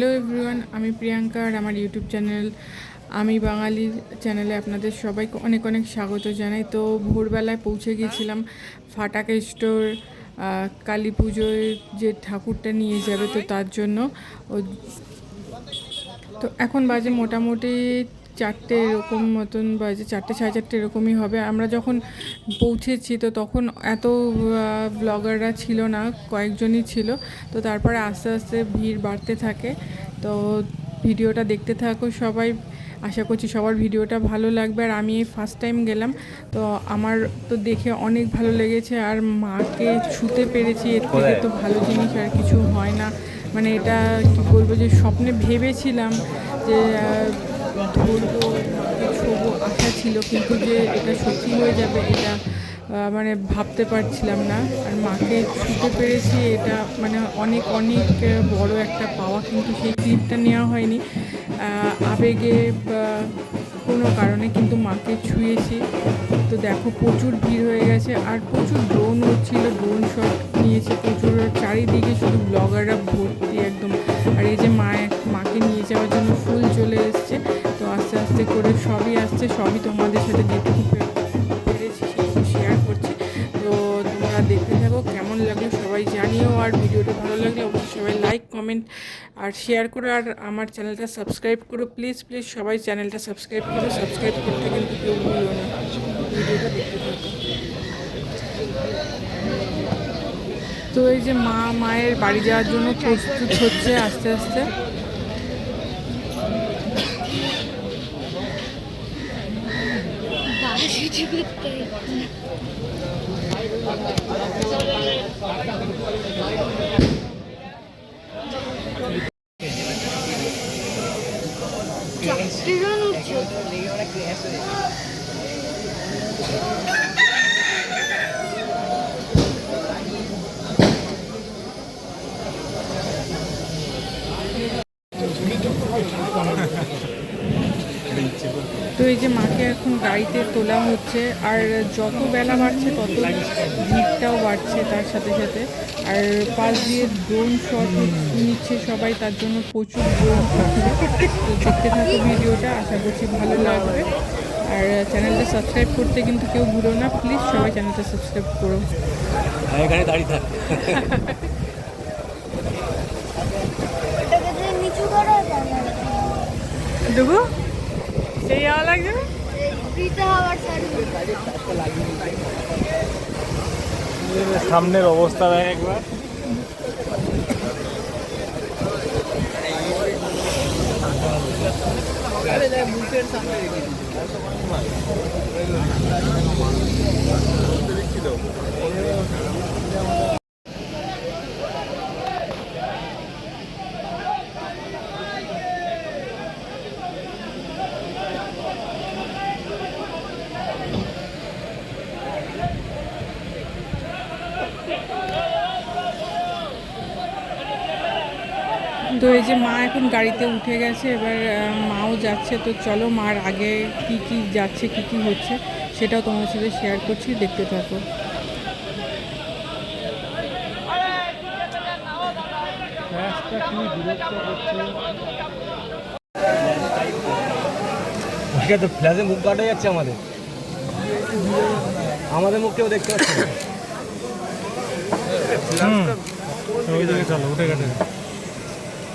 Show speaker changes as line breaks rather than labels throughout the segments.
Hello everyone আমি প্রিয়াঙ্কা আর আমার YouTube channel আমি বাঙালির চ্যানেলে আপনাদের সবাইকে অনেক অনেক স্বাগত জানাই। তো ভোরবেলায় পৌঁছে গিয়েছিলাম ফাটাকা স্টোর কালী পুজোয় যে ঠাকুরটা নিয়ে যাবে তো তার জন্য। তো এখন বাজে মোটামুটি চারটে এরকম মতন বাজে চারটে সাড়ে চারটে এরকমই হবে। আমরা যখন পৌঁছেছি তো তখন এত ব্লগাররা ছিল না কয়েকজনই ছিল। তো তারপরে আস্তে আস্তে ভিড় বাড়তে থাকে। তো ভিডিওটা দেখতে থাকো সবাই। আশা করছি সবার ভিডিওটা ভালো লাগবে। আর আমি এই ফার্স্ট টাইম গেলাম। তো আমার তো দেখে অনেক ভালো লেগেছে। আর মাকে ছুতে পেরেছি। এর থেকে তো ভালো জিনিস আর কিছু হয় না। মানে এটা কি বলব যে স্বপ্নে ভেবেছিলাম যে মাকে ছোবো আশা ছিল, কিন্তু যে এটা সত্যি হয়ে যাবে, এটা মানে ভাবতে পারছিলাম না। আর মাকে ছুতে পেরেছি, এটা মানে অনেক অনেক বড় একটা পাওয়া, কিন্তু সেই ক্লিপটা নেওয়া হয়নি। আবেগে কোনো কারণে কিন্তু মাকে ছুঁয়েছি। তো দেখো, প্রচুর ভিড় হয়ে গেছে, আর প্রচুর ড্রোন হচ্ছিল ড্রোন শট নিয়েছে প্রচুর। চারিদিকে শুধু ব্লগাররা ভর্তি একদম। আর এই যে মায়ের মাকে নিয়ে যাওয়ার জন্য ফুল চলে এসছে। করে সবই আসছে, সবই তোমাদের সাথে যেটুকু পেরেছি সেটুকু শেয়ার করছি। তো তোমরা দেখতে থাকো, কেমন লাগল সবাই জানিও, আর ভিডিওটা ভালো লাগলে অবশ্যই সবাই লাইক কমেন্ট আর শেয়ার করো, আর আমার চ্যানেলটা সাবস্ক্রাইব করো। প্লিজ প্লিজ সবাই চ্যানেলটা সাবস্ক্রাইব করো সাবস্ক্রাইব করতে কিন্তু কেউ ভুলো না। ভিডিওটা দেখতে থাকো। তো এই যে মা, মায়ের বাড়ি যাওয়ার জন্য প্রস্তুত হচ্ছে আস্তে আস্তে।
জন উঠছে
তো এই যে মাকে এখন গাড়িতে তোলা হচ্ছে আর যত বেলা বাড়ছে তত ভিড়টাও বাড়ছে তার সাথে সাথে। আর পাশ দিয়ে ড্রোন শট নিচ্ছে সবাই তার জন্য প্রচুর ড্রোন হচ্ছে তো দেখতে থাকো ভিডিওটা আশা করছি ভালো লাগবে। আর চ্যানেলটা সাবস্ক্রাইব করতে কিন্তু কেউ ভুলো না প্লিজ সবাই চ্যানেলটা সাবস্ক্রাইব করো।
এখানে দাঁড়িয়ে থাক।
দেবো? সেই লাগছে?
সামনের অবস্থা দেখ একবার।
তো এই যে মা এখন গাড়িতে উঠে গেছে এবার মাও যাচ্ছে তো চলো মার আগে কি কি যাচ্ছে কি কি হচ্ছে সেটাও তোমার সাথে শেয়ার করছি দেখতে থাকো।
তো ফ্ল্যাশে মুখ কাটা যাচ্ছে আমাদের। আমাদের মুখ কেউ দেখতে পাচ্ছে না। ওই দিকে চলো উঠে গেছে।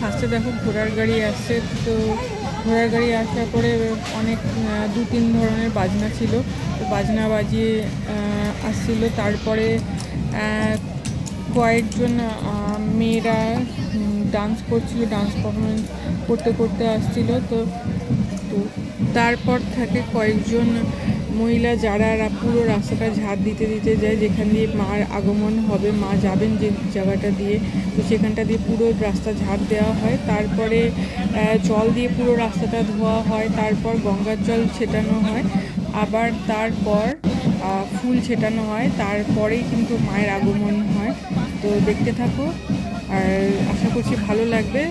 ফার্স্টে দেখো ঘোড়ার গাড়ি আসছে, তো ঘোড়ার গাড়ি আসার পরে অনেক দু তিন ধরনের বাজনা ছিল। তো বাজনা বাজিয়ে আসছিল। তারপরে কয়েকজন মেয়েরা ডান্স করছিল ডান্স পারফরমেন্স করতে করতে আসছিল। তো তো তারপর থাকে কয়েকজন মহিলা যারা পুরো রাস্তাটা ঝাড় দিতে দিতে যায়, যেখান দিয়ে মার আগমন হবে, মা যাবেন যে জায়গাটা দিয়ে। তো সেখানটা দিয়ে পুরো রাস্তা ঝাড় দেওয়া হয়। তারপরে জল দিয়ে পুরো রাস্তাটা ধোয়া হয়। তারপর গঙ্গার জল ছেটানো হয়। আবার তারপর ফুল ছেটানো হয়। তারপরেই কিন্তু মায়ের আগমন হয়। তো দেখতে থাকো। আর আশা করছি ভালো লাগবে।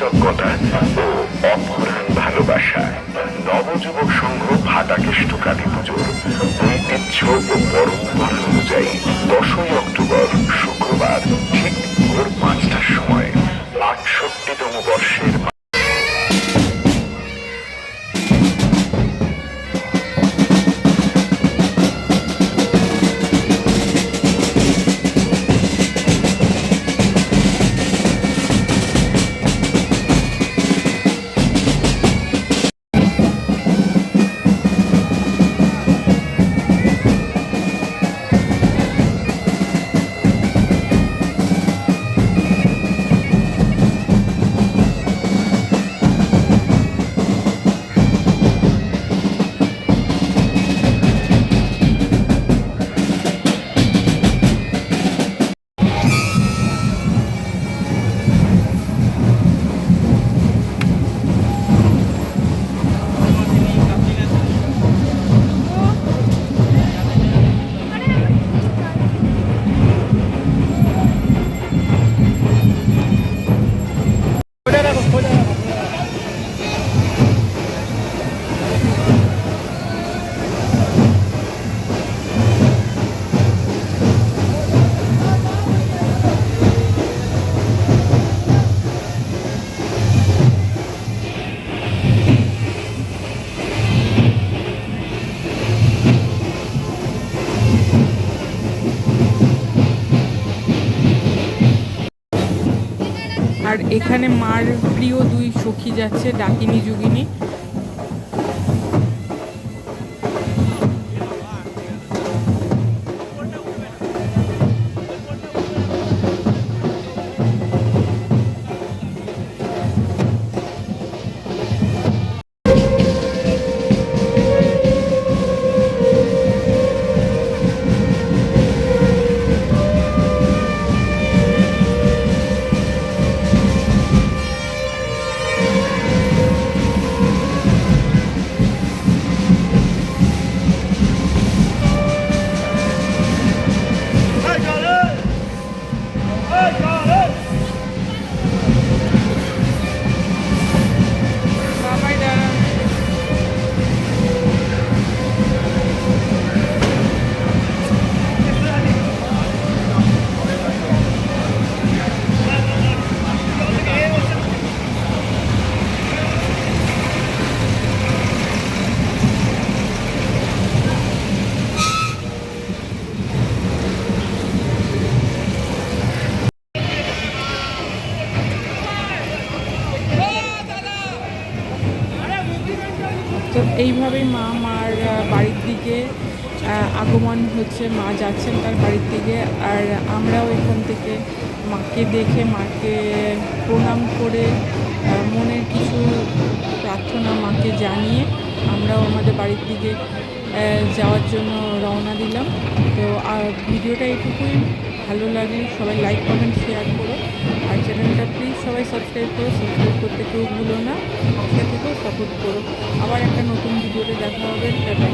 কৃতজ্ঞতা ও অপরাণ ভালোবাসা। নবযুবক সংঘ ভাটাকেষ্ট কালী পুজোর ঐতিহ্য ও পরম্পরা অনুযায়ী দশই অক্টোবর শুক্রবার ঠিক ভোর পাঁচটার সময় আটষট্টিতম বর্ষের
আর এখানে মার প্রিয় দুই সখী যাচ্ছে ডাকিনী যুগিনী। তো এইভাবেই মা মার বাড়ির দিকে আগমন হচ্ছে, মা যাচ্ছেন তার বাড়ির দিকে। আর আমরাও এখান থেকে মাকে দেখে, মাকে প্রণাম করে মনের কিছু প্রার্থনা মাকে জানিয়ে আমরাও আমাদের বাড়ির দিকে যাওয়ার জন্য রওনা দিলাম। তো আর ভিডিওটা এটুকুই। ভালো লাগলে সবাই লাইক কমেন্ট শেয়ার করো। চ্যানেলটা প্লিজ সবাই সাবস্ক্রাইব করো সাবস্ক্রাইব করতে কেউ ভুলো না। সাথে সাপোর্ট করো। আবার একটা নতুন ভিডিওতে দেখা হবে। টাটা